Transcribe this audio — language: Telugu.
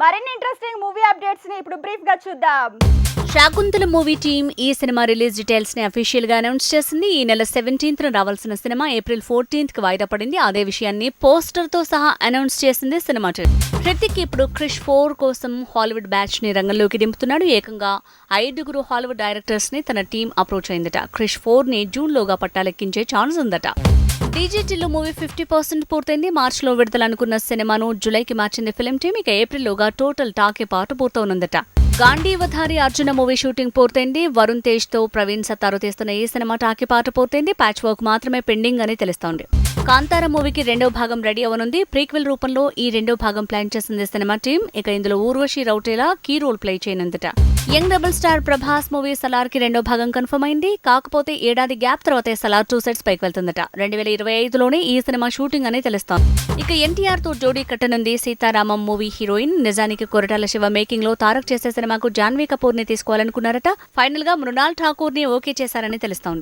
మరిన్ని ఇంట్రెస్టింగ్ మూవీ అప్డేట్స్ని ఇప్పుడు బ్రీఫ్గా చూద్దాం. శాకుంతల మూవీ టీం ఈ సినిమా రిలీజ్ డీటెయిల్స్ని అఫీషియల్గా అనౌన్స్ చేసింది. ఈ నెల సెవెంటీన్త్ రావాల్సిన సినిమా ఏప్రిల్ ఫోర్టీన్త్కి వాయిదా పడింది. అదే విషయాన్ని పోస్టర్తో సహా అనౌన్స్ చేసింది సినిమా టీం హృతిక్ ఇప్పుడు క్రిష్ ఫోర్ కోసం హాలీవుడ్ బ్యాచ్ని రంగంలోకి దింపుతున్నాడు. ఏకంగా ఐదుగురు హాలీవుడ్ డైరెక్టర్స్ని తన టీం అప్రోచ్ అయిందట. క్రిష్ ఫోర్ని జూన్ లోగా పట్టాలెక్కించే ఛాన్స్ ఉందట. డీజీటీలో మూవీ ఫిఫ్టీ పర్సెంట్ పూర్తయింది. మార్చిలో విడుదలనుకున్న సినిమాను జూలైకి మార్చింది ఫిలిం టీం ఇక ఏప్రిల్లోగా టోటల్ టాకే పాట పూర్తవునుందట. గాంధీవధారి అర్జున మూవీ షూటింగ్ పూర్తయింది. వరుణ్ తేజ్తో ప్రవీణ్ సత్తారు తీస్తున్న ఈ సినిమా టాకీ పాట పూర్తయింది. ప్యాచ్ వర్క్ మాత్రమే పెండింగ్ అని తెలుస్తోంది. కాంతార మూవీకి రెండో భాగం రెడీ అవనుంది. ప్రీక్వెల్ రూపంలో ఈ రెండో భాగం ప్లాన్ చేసింది సినిమా టీం ఇక ఇందులో Urvashi Rautela key role play చేయనుందట. Young double star Prabhas movie సలార్కి రెండో భాగం కన్ఫర్మ్ అయింది. కాకపోతే ఏడాది గ్యాప్ తర్వాతే సలార్ టూ సెట్స్ పైకి వెళ్తుందట. రెండు వేల ఇరవై ఐదులోనే ఈ సినిమా షూటింగ్ అని తెలుస్తోంది. ఇక ఎన్టీఆర్తో జోడీ కట్టనుంది సీతారామం మూవీ హీరోయిన్. నిజానికి కొరటాల శివ మేకింగ్లో తారక్ చేసే సినిమాకు జాన్వీ కపూర్ని తీసుకోవాలనుకున్నారట. ఫైనల్గా మృణాల్ ఠాకూర్ని ఓకే చేశారని తెలుస్తోంది.